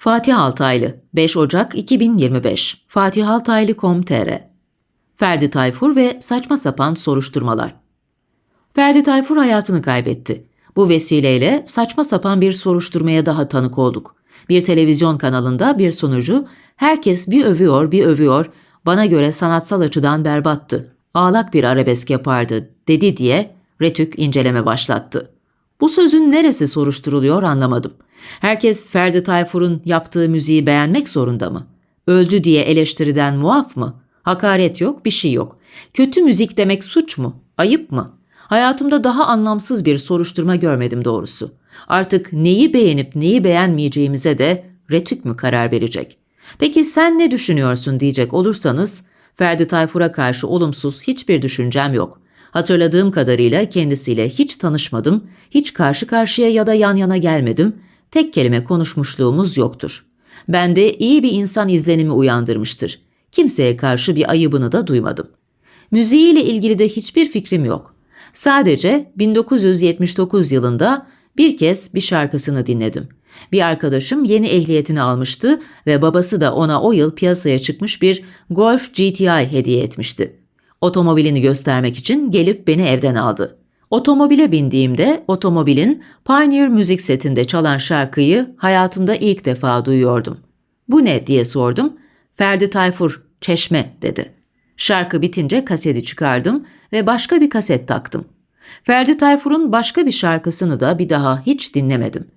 Fatih Altaylı 5 Ocak 2025 Fatih Altaylı.com.tr Ferdi Tayfur ve saçma sapan soruşturmalar Ferdi Tayfur hayatını kaybetti. Bu vesileyle saçma sapan bir soruşturmaya daha tanık olduk. Bir televizyon kanalında bir sunucu herkes bir övüyor bir övüyor bana göre sanatsal açıdan berbattı. Ağlak bir arabesk yapardı dedi diye Retük inceleme başlattı. Bu sözün neresi soruşturuluyor anlamadım. Herkes Ferdi Tayfur'un yaptığı müziği beğenmek zorunda mı? Öldü diye eleştiriden muaf mı? Hakaret yok, bir şey yok. Kötü müzik demek suç mu? Ayıp mı? Hayatımda daha anlamsız bir soruşturma görmedim doğrusu. Artık neyi beğenip neyi beğenmeyeceğimize de Retük mü karar verecek? Peki sen ne düşünüyorsun diyecek olursanız, Ferdi Tayfur'a karşı olumsuz hiçbir düşüncem yok. Hatırladığım kadarıyla kendisiyle hiç tanışmadım, hiç karşı karşıya ya da yan yana gelmedim, tek kelime konuşmuşluğumuz yoktur. Bende iyi bir insan izlenimi uyandırmıştır. Kimseye karşı bir ayıbını da duymadım. Müziğiyle ilgili de hiçbir fikrim yok. Sadece 1979 yılında bir kez bir şarkısını dinledim. Bir arkadaşım yeni ehliyetini almıştı ve babası da ona o yıl piyasaya çıkmış bir Golf GTI hediye etmişti. Otomobilini göstermek için gelip beni evden aldı. Otomobile bindiğimde otomobilin Pioneer müzik setinde çalan şarkıyı hayatımda ilk defa duyuyordum. Bu ne diye sordum. Ferdi Tayfur, Çeşme dedi. Şarkı bitince kaseti çıkardım ve başka bir kaset taktım. Ferdi Tayfur'un başka bir şarkısını da bir daha hiç dinlemedim.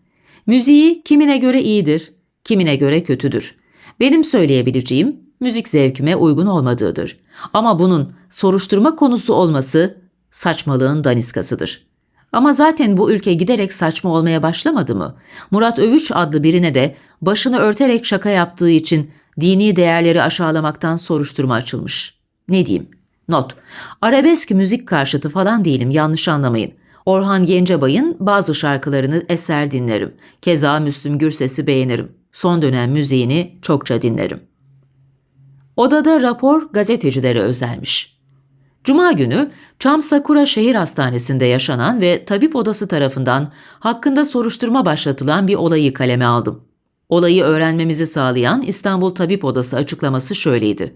Müziği kimine göre iyidir, kimine göre kötüdür. Benim söyleyebileceğim müzik zevkime uygun olmadığıdır. Ama bunun soruşturma konusu olması saçmalığın daniskasıdır. Ama zaten bu ülke giderek saçma olmaya başlamadı mı? Murat Övüç adlı birine de başını örterek şaka yaptığı için dini değerleri aşağılamaktan soruşturma açılmış. Ne diyeyim? Not. Arabesk müzik karşıtı falan değilim yanlış anlamayın. Orhan Gencebay'ın bazı şarkılarını eser dinlerim. Keza Müslüm Gürses'i beğenirim. Son dönem müziğini çokça dinlerim. Odada rapor gazetecilere özelmiş. Cuma günü Çam Sakura Şehir Hastanesi'nde yaşanan ve tabip odası tarafından hakkında soruşturma başlatılan bir olayı kaleme aldım. Olayı öğrenmemizi sağlayan İstanbul Tabip Odası açıklaması şöyleydi.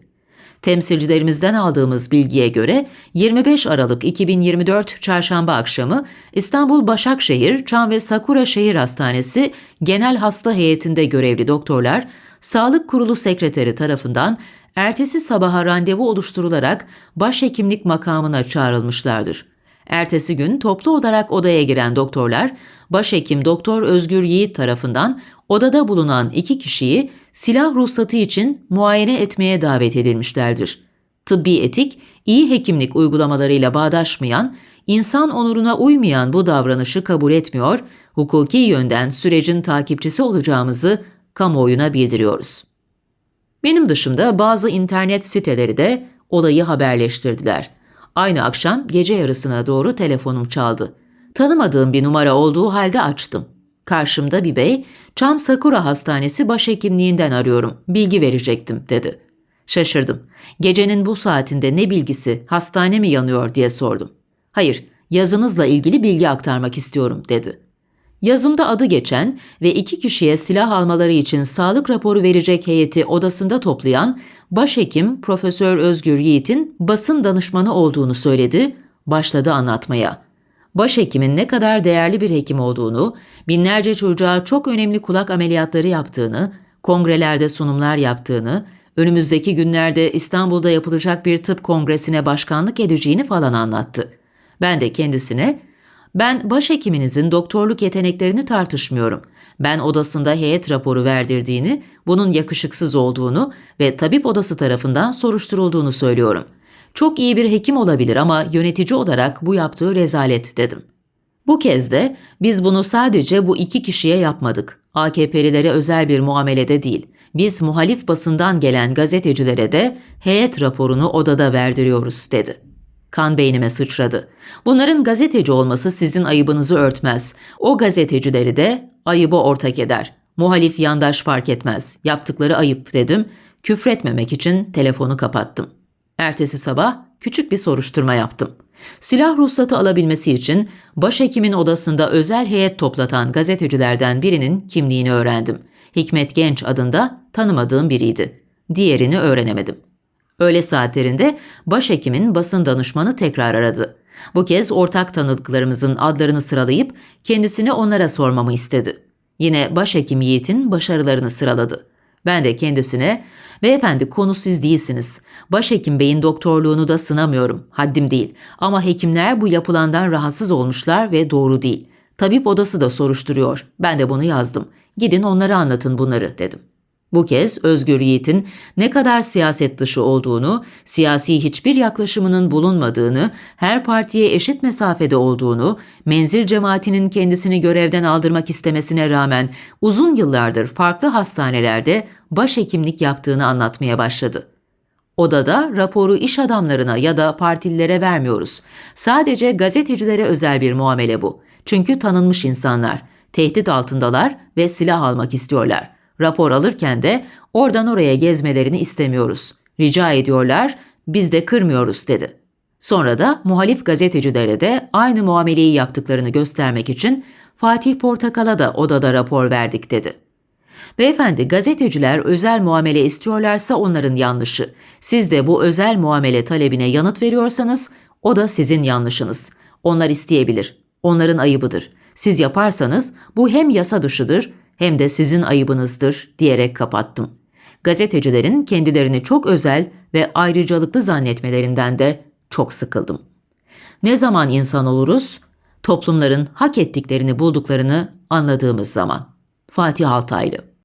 Temsilcilerimizden aldığımız bilgiye göre 25 Aralık 2024 Çarşamba akşamı İstanbul Başakşehir Çam ve Sakura Şehir Hastanesi Genel Hasta Heyetinde görevli doktorlar Sağlık Kurulu Sekreteri tarafından ertesi sabaha randevu oluşturularak başhekimlik makamına çağrılmışlardır. Ertesi gün toplu olarak odaya giren doktorlar, başhekim Doktor Özgür Yiğit tarafından odada bulunan iki kişiyi silah ruhsatı için muayene etmeye davet edilmişlerdir. Tıbbi etik, iyi hekimlik uygulamalarıyla bağdaşmayan, insan onuruna uymayan bu davranışı kabul etmiyor, hukuki yönden sürecin takipçisi olacağımızı kamuoyuna bildiriyoruz. Benim dışımda bazı internet siteleri de olayı haberleştirdiler. Aynı akşam gece yarısına doğru telefonum çaldı. Tanımadığım bir numara olduğu halde açtım. Karşımda bir bey, Çam Sakura Hastanesi başhekimliğinden arıyorum, bilgi verecektim dedi. Şaşırdım. Gecenin bu saatinde ne bilgisi, hastane mi yanıyor diye sordum. Hayır, yazınızla ilgili bilgi aktarmak istiyorum dedi. Yazımda adı geçen ve iki kişiye silah almaları için sağlık raporu verecek heyeti odasında toplayan başhekim Profesör Özgür Yiğit'in basın danışmanı olduğunu söyledi, başladı anlatmaya. Başhekimin ne kadar değerli bir hekim olduğunu, binlerce çocuğa çok önemli kulak ameliyatları yaptığını, kongrelerde sunumlar yaptığını, önümüzdeki günlerde İstanbul'da yapılacak bir tıp kongresine başkanlık edeceğini falan anlattı. Ben de kendisine ben başhekiminizin doktorluk yeteneklerini tartışmıyorum. Ben odasında heyet raporu verdirdiğini, bunun yakışıksız olduğunu ve tabip odası tarafından soruşturulduğunu söylüyorum. Çok iyi bir hekim olabilir ama yönetici olarak bu yaptığı rezalet dedim. Bu kez de biz bunu sadece bu iki kişiye yapmadık. AKP'lilere özel bir muamelede değil. Biz muhalif basından gelen gazetecilere de heyet raporunu odada verdiriyoruz dedi. Kan beynime sıçradı. Bunların gazeteci olması sizin ayıbınızı örtmez. O gazetecileri de ayıbı ortak eder. Muhalif yandaş fark etmez. Yaptıkları ayıp dedim. Küfretmemek için telefonu kapattım. Ertesi sabah küçük bir soruşturma yaptım. Silah ruhsatı alabilmesi için başhekimin odasında özel heyet toplatan gazetecilerden birinin kimliğini öğrendim. Hikmet Genç adında tanımadığım biriydi. Diğerini öğrenemedim. Öğle saatlerinde başhekimin basın danışmanı tekrar aradı. Bu kez ortak tanıdıklarımızın adlarını sıralayıp kendisini onlara sormamı istedi. Yine başhekim Yiğit'in başarılarını sıraladı. Ben de kendisine, beyefendi konu siz değilsiniz. Başhekim beyin doktorluğunu da sınamıyorum, haddim değil. Ama hekimler bu yapılandan rahatsız olmuşlar ve doğru değil. Tabip odası da soruşturuyor. Ben de bunu yazdım. Gidin onlara anlatın bunları dedim. Bu kez Özgür Yiğit'in ne kadar siyaset dışı olduğunu, siyasi hiçbir yaklaşımının bulunmadığını, her partiye eşit mesafede olduğunu, menzil cemaatinin kendisini görevden aldırmak istemesine rağmen uzun yıllardır farklı hastanelerde başhekimlik yaptığını anlatmaya başladı. Odada raporu iş adamlarına ya da partililere vermiyoruz. Sadece gazetecilere özel bir muamele bu. Çünkü tanınmış insanlar, tehdit altındalar ve silah almak istiyorlar. Rapor alırken de oradan oraya gezmelerini istemiyoruz. Rica ediyorlar, biz de kırmıyoruz dedi. Sonra da muhalif gazetecilere de aynı muameleyi yaptıklarını göstermek için Fatih Portakal'a da odada rapor verdik dedi. Beyefendi gazeteciler özel muamele istiyorlarsa onların yanlışı. Siz de bu özel muamele talebine yanıt veriyorsanız o da sizin yanlışınız. Onlar isteyebilir. Onların ayıbıdır. Siz yaparsanız bu hem yasa dışıdır hem de sizin ayıbınızdır diyerek kapattım. Gazetecilerin kendilerini çok özel ve ayrıcalıklı zannetmelerinden de çok sıkıldım. Ne zaman insan oluruz? Toplumların hak ettiklerini bulduklarını anladığımız zaman. Fatih Altaylı